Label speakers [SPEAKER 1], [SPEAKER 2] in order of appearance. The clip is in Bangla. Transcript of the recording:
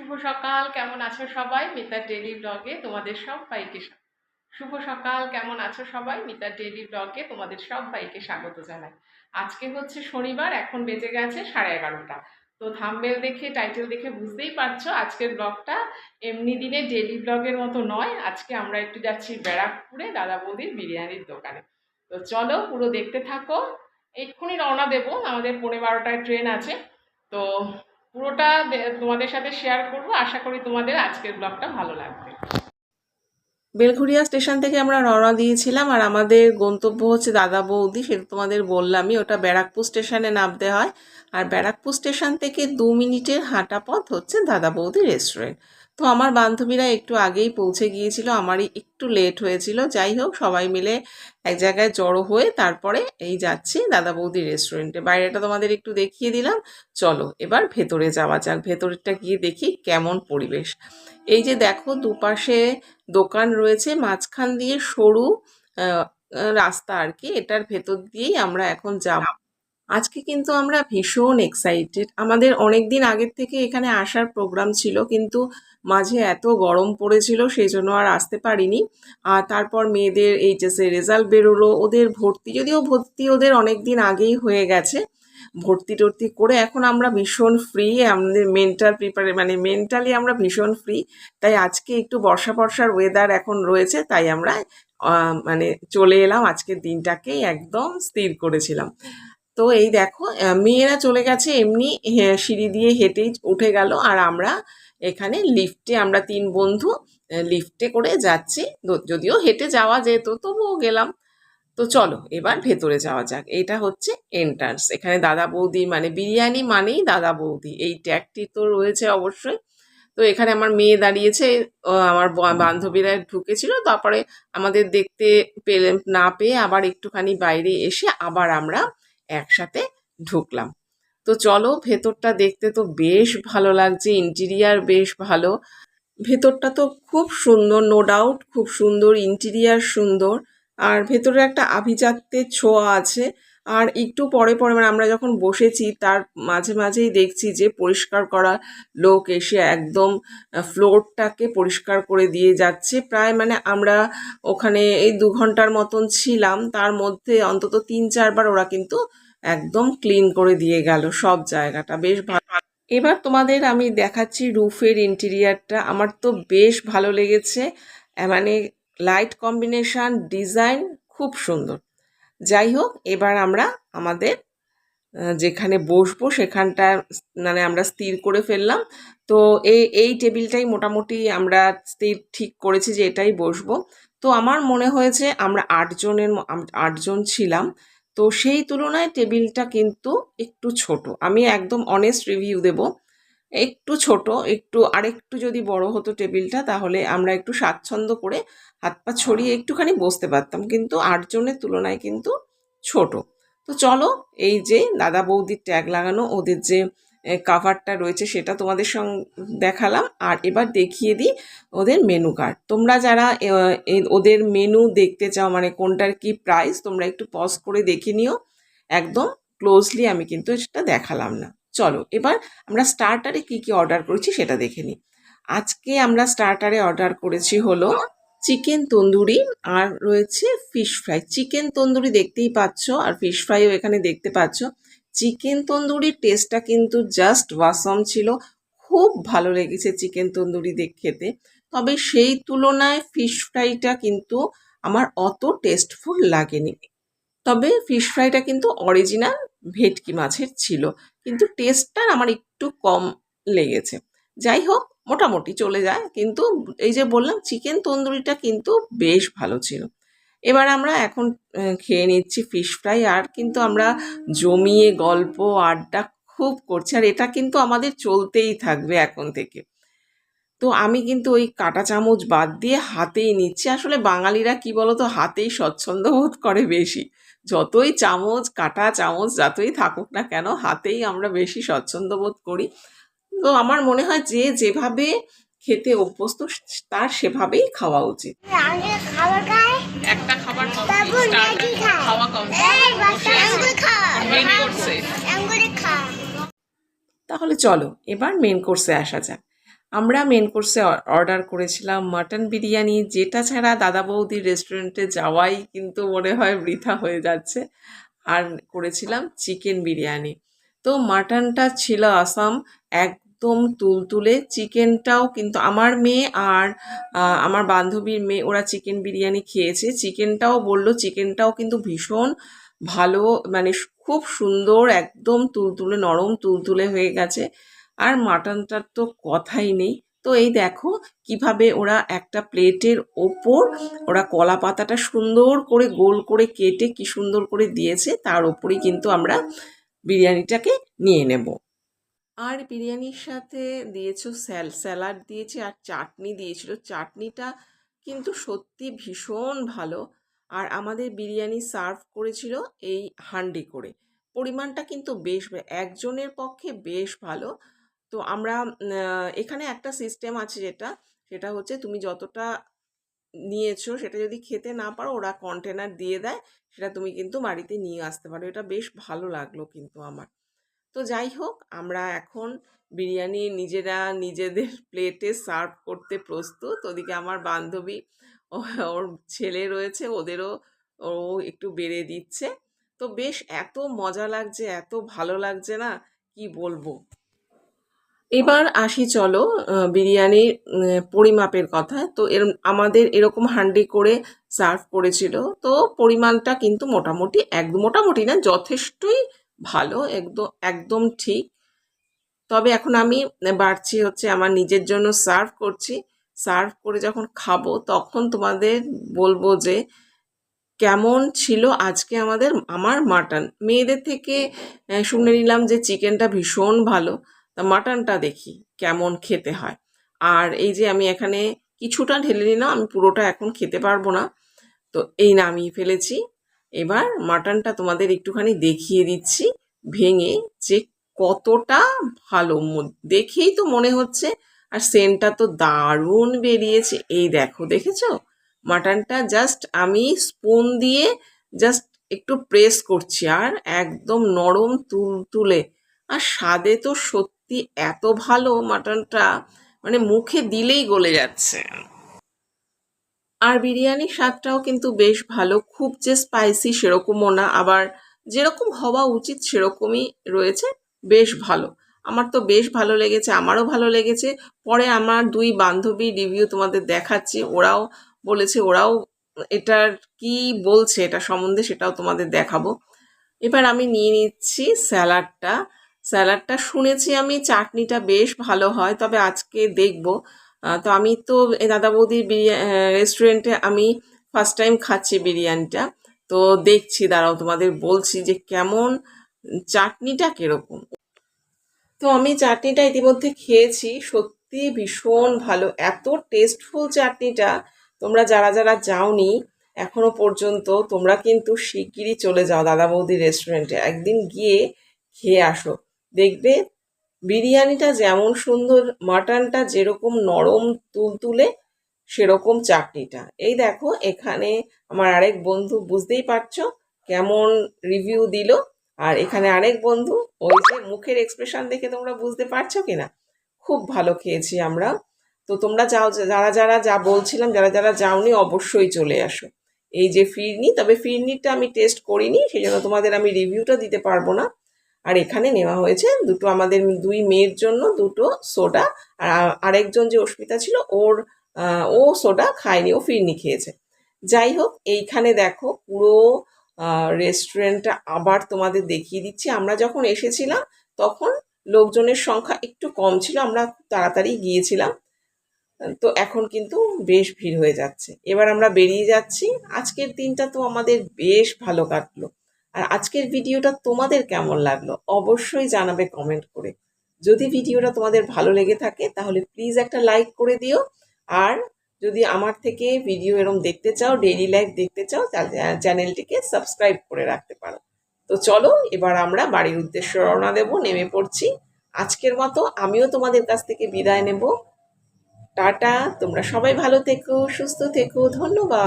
[SPEAKER 1] শুভ সকাল, কেমন আছো সবাই? মিতার ডেলি ব্লগে তোমাদের স্বা- শুভ সকাল, কেমন আছো সবাই? মিতার ডেলি ব্লগে তোমাদের সবাইকে স্বাগত জানাই। আজকে হচ্ছে শনিবার, এখন বেজে গেছে সাড়ে এগারোটা। তো থাম্বেল দেখে টাইটেল দেখে বুঝতেই পারছ, আজকের ব্লগটা এমনি দিনে ডেলি ব্লগের মতো নয়। আজকে আমরা একটু যাচ্ছি ব্যারাকপুরে দাদা বৌদির বিরিয়ানির দোকানে। তো চলো, পুরো দেখতে থাকো। এক্ষুনি রওনা দেবো। আমাদের পনেরো বারোটায় ট্রেন আছে। তো পুরোটা তোমাদের সাথে শেয়ার করব। আশা করি তোমাদের আজকের ব্লগটা ভালো লাগবে।
[SPEAKER 2] বেলঘুরিয়া স্টেশন থেকে আমরা রওনা দিয়েছিলাম আর আমাদের গন্তব্য হচ্ছে দাদা বৌদি, সেটা তোমাদের বললামই। ওটা ব্যারাকপুর স্টেশনে নামতে হয়। আর ব্যারাকপুর স্টেশন থেকে দু মিনিটের হাঁটা পথ হচ্ছে দাদা বৌদি রেস্টুরেন্ট তো আমার বান্ধবীরা একটু আগেই পৌঁছে গিয়েছিল, আমারই একটু লেট হয়েছিল। যাই হোক, সবাই মিলে এক জায়গায় জড়ো হয়ে তারপরে এই যাচ্ছি দাদা বৌদি রেস্টুরেন্টে বাইরেটা তোমাদের একটু দেখিয়ে দিলাম। চলো, এবার ভেতরে যাওয়া যাক। ভেতরেরটা গিয়ে দেখি কেমন পরিবেশ। এই যে দেখো, দুপাশে দোকান রয়েছে, মাঝখান দিয়ে সরু রাস্তা আর কি। এটার ভেতর দিয়েই আমরা এখন যাব। আজকে কিন্তু আমরা ভীষণ এক্সাইটেড আমাদের অনেক দিন আগের থেকে এখানে আসার প্রোগ্রাম ছিল, কিন্তু মাঝে এত গরম পড়েছিল সেই জন্য আর আসতে পারিনি। আর তারপর মেয়েদের এইচএসএ রেজাল্ট বেরোলো, ওদের ভর্তি, যদিও ভর্তি ওদের অনেক দিন আগেই হয়ে গেছে। ভর্তি টর্তি করে এখন আমরা ভীষণ ফ্রি আমাদের মেন্টাল প্রিপারে মানে মেন্টালি আমরা ভীষণ ফ্রি তাই আজকে একটু বর্ষা বর্ষার ওয়েদার এখন রয়েছে, তাই আমরা মানে চলে এলাম। আজকের দিনটাকেই একদম স্থির করেছিলাম। তো এই দেখো মেয়েরা চলে গেছে এমনি সিঁড়ি দিয়ে হেঁটেই উঠে গেল আর আমরা এখানে লিফটে, আমরা তিন বন্ধু লিফটে করে যাচ্ছি। যদিও হেঁটে যাওয়া যেত, তবুও গেলাম। তো চলো, এবার ভেতরে যাওয়া যাক। এটা হচ্ছে এন্ট্রান্স এখানে দাদা বৌদি মানে বিরিয়ানি মানেই দাদা বৌদি। এই ট্যাগটি তো রয়েছে অবশ্যই। তো এখানে আমার মেয়ে দাঁড়িয়েছে আমার বান্ধবীরা ঢুকেছিল। তারপরে আমাদের দেখতে পেলে, না পেয়ে আবার একটুখানি বাইরে এসে আবার আমরা একসাথে ঢুকলাম। তো চলো, ভেতরটা দেখতে তো বেশ ভালো লাগছে ইন্টিরিয়ার বেশ ভালো। ভেতরটা তো খুব সুন্দর নো ডাউট খুব সুন্দর ইন্টিরিয়ার সুন্দর। আর ভেতরে একটা আভিজাত্যের ছোঁয়া আছে। আর একটু পরে পরে মানে আমরা যখন বসেছি, তার মাঝে মাঝেই দেখছি যে পরিষ্কার করা লোক এসে একদম ফ্লোরটাকে পরিষ্কার করে দিয়ে যাচ্ছে। প্রায় মানে আমরা ওখানে এই দু ঘণ্টার মতন ছিলাম। তার মধ্যে অন্তত তিন চারবার ওরা কিন্তু একদম ক্লিন করে দিয়ে গেল সব জায়গাটা। বেশ ভালো এবার তোমাদের আমি দেখাচ্ছি রুফের ইন্টেরিয়ারটা আমার তো বেশ ভালো লেগেছে। মানে লাইট কম্বিনেশন ডিজাইন খুব সুন্দর। যাই হোক, এবার আমরা আমাদের যেখানে বসবো সেখানটা মানে আমরা স্থির করে ফেললাম। তো এই এই টেবিলটাই মোটামুটি আমরা স্থির ঠিক করেছি যে এটাই বসবো। তো আমার মনে হয়েছে আমরা আটজনের আটজন ছিলাম। তো সেই তুলনায় টেবিলটা কিন্তু একটু ছোট। আমি একদম অনেস্ট রিভিউ দেব। একটু ছোট, একটু আরেকটু যদি বড় হতো টেবিলটা, তাহলে আমরা একটু স্বাচ্ছন্দ্য করে হাত পা ছড়িয়ে একটুখানি বসতে পারতাম। কিন্তু আটজনের তুলনায় কিন্তু ছোট। তো চলো, এই যে দাদা বৌদির ট্যাগ লাগানো, ওদের যে কাভারটা রয়েছে সেটা তোমাদের সঙ্গে দেখালাম। আর এবার দেখিয়ে দিই ওদের মেনু কার্ড তোমরা যারা ওদের মেনু দেখতে চাও মানে কোনটার কি প্রাইস তোমরা একটু পজ করে দেখে নিও। একদম ক্লোজলি আমি কিন্তু সেটা দেখালাম না। চলো, এবার আমরা স্টার্টারে কি কি অর্ডার করেছি সেটা দেখে নিই। আজকে আমরা স্টার্টারে অর্ডার করেছি হলো চিকেন তন্দুরি আর রয়েছে ফিশ ফ্রাই চিকেন তন্দুরি দেখতেই পাচ্ছ আর ফিশ ফ্রাইও এখানে দেখতে পাচ্ছ। চিকেন তন্দুরির টেস্টটা কিন্তু জাস্ট ওয়াসম ছিল। খুব ভালো লেগেছে চিকেন তন্দুরি দেখ খেতে। তবে সেই তুলনায় ফিশ ফ্রাইটা কিন্তু আমার অত টেস্টফুল লাগেনি। তবে ফিশ ফ্রাইটা কিন্তু অরিজিনাল ভেটকি মাছের ছিল। কিন্তু টেস্টটা আমার একটু কম লেগেছে। যাই হোক, মোটামুটি চলে যায়। কিন্তু এই যে বললাম চিকেন তন্দুরিটা কিন্তু বেশ ভালো ছিল। এবার আমরা এখন খেয়ে নিচ্ছি ফিশ ফ্রাই আর কিন্তু আমরা জমিয়ে গল্প, আড্ডা খুব করছি। আর এটা কিন্তু আমাদের চলতেই থাকবে এখন থেকে। তো আমি কিন্তু ওই কাঁটা চামচ বাদ দিয়ে হাতেই নিচ্ছি। আসলে বাঙালিরা কি বলতো? হাতেই স্বচ্ছন্দ বোধ করে বেশি। যতই চামচ কাঁটা চামচ যতই থাকুক না কেন হাতেই আমরা বেশি স্বচ্ছন্দ বোধ করি। তো আমার মনে হয় যে যেভাবে খেতে অভ্যস্ত তার সেভাবেই খাওয়া উচিত।
[SPEAKER 1] একটা খাবার খাওয়া
[SPEAKER 2] তাহলে চলো এবার মেন কোর্সে আসা যাক। আমরা মেন কোর্সে অর্ডার করেছিলাম মাটন বিরিয়ানি, যেটা ছাড়া দাদা বৌদির রেস্টুরেন্টে যাওয়াই কিন্তু মনে হয় বৃথা হয়ে যাচ্ছে। আর করেছিলাম চিকেন বিরিয়ানি। তো মাটনটা ছিল আসাম একদম তুলতুলে। চিকেনটাও কিন্তু আমার মেয়ে আর আমার বান্ধবীর মেয়ে, ওরা চিকেন বিরিয়ানি খেয়েছে। চিকেনটাও বলল চিকেনটাও কিন্তু ভীষণ ভালো মানে খুব সুন্দর, একদম তুলতুলে, নরম তুলতুলে হয়ে গেছে। আর মাটনটার তো কথাই নেই। তো এই দেখো কীভাবে ওরা একটা প্লেটের ওপর ওরা কলা পাতাটা সুন্দর করে গোল করে কেটে কি সুন্দর করে দিয়েছে, তার ওপরেই কিন্তু আমরা বিরিয়ানিটাকে নিয়ে নেব। আর বিরিয়ানির সাথে দিয়েছ স্যাল, স্যালাড দিয়েছে আর চাটনি দিয়েছিল। চাটনিটা কিন্তু সত্যি ভীষণ ভালো। আর আমাদের বিরিয়ানি সার্ভ করেছিল এই হান্ডি করে। পরিমাণটা কিন্তু বেশ, একজনের পক্ষে বেশ ভালো। তো আমরা এখানে একটা সিস্টেম আছে যেটা, সেটা হচ্ছে তুমি যতটা নিয়েছো সেটা যদি খেতে না পারো, ওরা কন্টেনার দিয়ে দেয়, সেটা তুমি কিন্তু বাড়িতে নিয়ে আসতে পারো। এটা বেশ ভালো লাগল কিন্তু আমার। তো যাই হোক, আমরা এখন বিরিয়ানি নিজেরা নিজেদের প্লেটে সার্ভ করতে প্রস্তুত। ওদিকে আমার বান্ধবী ওর ছেলে রয়েছে, ওদেরও, ও একটু বেড়ে দিচ্ছে। তো বেশ এত মজা লাগছে, এত ভালো লাগছে না, কি বলব? এবার আসি চলো বিরিয়ানির পরিমাপের কথা। তো এর, আমাদের এরকম হান্ডি করে সার্ভ করেছিল। তো পরিমাণটা কিন্তু মোটামুটি একদম, মোটামুটি না, যথেষ্টই ভালো, একদম একদম ঠিক। তবে এখন আমি বাড়ছি হচ্ছে আমার নিজের জন্য সার্ভ করছি। সার্ভ করে যখন খাব তখন তোমাদের বলব যে, কেমন ছিল আজকে আমাদের, আমার মাটন? মেয়েদের থেকে শুনে নিলাম যে, চিকেনটা ভীষণ ভালো। মাটনটা দেখি, কেমন খেতে হয়। আর এই যে আমি এখানে কিছুটা ঢেলে নিলাম, আমি পুরোটা এখন খেতে পারব না। তো এই নামিয়ে ফেলেছি। এবার মাটনটা তোমাদের একটুখানি দেখিয়ে দিচ্ছি, ভেঙে যে কতটা ভালো। দেখেই তো মনে হচ্ছে, আর সেন্টটা তো দারুণ বেরিয়েছে। এই দেখো, দেখেছ? মাটনটা জাস্ট আমি স্পুন দিয়ে জাস্ট একটু প্রেস করছি, আর একদম নরম তুল তুলে আর স্বাদে তো সত্যি এত ভালো মাটনটা মানে মুখে দিলেই গলে যাচ্ছে। আর বিরিয়ানির স্বাদটাও কিন্তু বেশ ভালো, খুব যে স্পাইসি সেরকমও না, আবার যেরকম হওয়া উচিত সেরকমই রয়েছে, বেশ ভালো। আমার তো বেশ ভালো লেগেছে, আমারও ভালো লেগেছে। পরে আমার দুই বান্ধবী রিভিউ তোমাদের দেখাচ্ছি, ওরাও বলেছে, ওরাও এটার কি বলছে, এটা সম্বন্ধে সেটাও তোমাদের দেখাবো। এবার আমি নিয়ে নিচ্ছি স্যালাডটা। স্যালাডটা শুনেছি আমি, চাটনিটা বেশ ভালো হয়, তবে আজকে দেখব। তো আমি তো দাদা বৌদির রেস্টুরেন্টে আমি ফার্স্ট টাইম খাচ্ছি বিরিয়ানিটা। তো দেখছি, দাঁড়াও তোমাদের বলছি যে কেমন, চাটনিটা কীরকম। তো আমি চাটনিটা ইতিমধ্যে খেয়েছি, সত্যি ভীষণ ভালো। এত টেস্টফুল চাটনিটা, তোমরা যারা যারা যাওনি, এখনও পর্যন্ত তোমরা কিন্তু শিগগিরই চলে যাও দাদা বৌদির রেস্টুরেন্টে। একদিন গিয়ে খেয়ে আসো। দেখবে বিরিয়ানিটা যেমন সুন্দর, মাটনটা যেরকম নরম তুলতুলে, সেরকম চাটনিটা। এই দেখো, এখানে আমার আরেক বন্ধু, বুঝতেই পারছ কেমন রিভিউ দিল। আর এখানে আরেক বন্ধু, ওই যে মুখের এক্সপ্রেশন দেখে তোমরা বুঝতে পারছ কিনা? খুব ভালো খেয়েছি আমরা। তো তোমরা যাও, যারা যারা যা বলছিলাম, যারা যারা যাওনি, অবশ্যই চলে আসো। এই যে ফিরনি, তবে ফিরনিটা আমি টেস্ট করিনি সেই জন্য তোমাদের আমি রিভিউটা দিতে পারব না। আর এখানে নেওয়া হয়েছে দুটো আমাদের দুই মেয়ের জন্য দুটো সোডা। আর আরেকজন যে অস্মিতা ছিল, ওর ও সোডা খায়নি, ও ফিরনি খেয়েছে। যাই হোক, এইখানে দেখো পুরো রেস্টুরেন্টটা আবার তোমাদের দেখিয়ে দিচ্ছি। আমরা যখন এসেছিলাম, তখন লোকজনের সংখ্যা একটু কম ছিল, আমরা তাড়াতাড়ি গিয়েছিলাম। তো এখন কিন্তু বেশ ভিড় হয়ে যাচ্ছে। এবার আমরা বেরিয়ে যাচ্ছি। আজকের দিনটা তো আমাদের বেশ ভালো কাটলো। আর আজকের ভিডিওটা তোমাদের কেমন লাগল অবশ্যই জানাবে কমেন্ট করে। যদি ভিডিওটা তোমাদের ভালো লেগে থাকে, তাহলে প্লিজ একটা লাইক করে দিও। আর যদি আমার থেকে ভিডিও এরম দেখতে চাও ডেইলি লাইফ দেখতে চাও চ্যানেলটিকে সাবস্ক্রাইব করে রাখতে পারো। তো চলো, এবার আমরা বাড়ির উদ্দেশ্যে রওনা দেব, নেমে পড়ছি। আজকের মতো আমিও তোমাদের কাছ থেকে বিদায় নেব। টাটা, তোমরা সবাই ভালো থেকো, সুস্থ থেকো, ধন্যবাদ।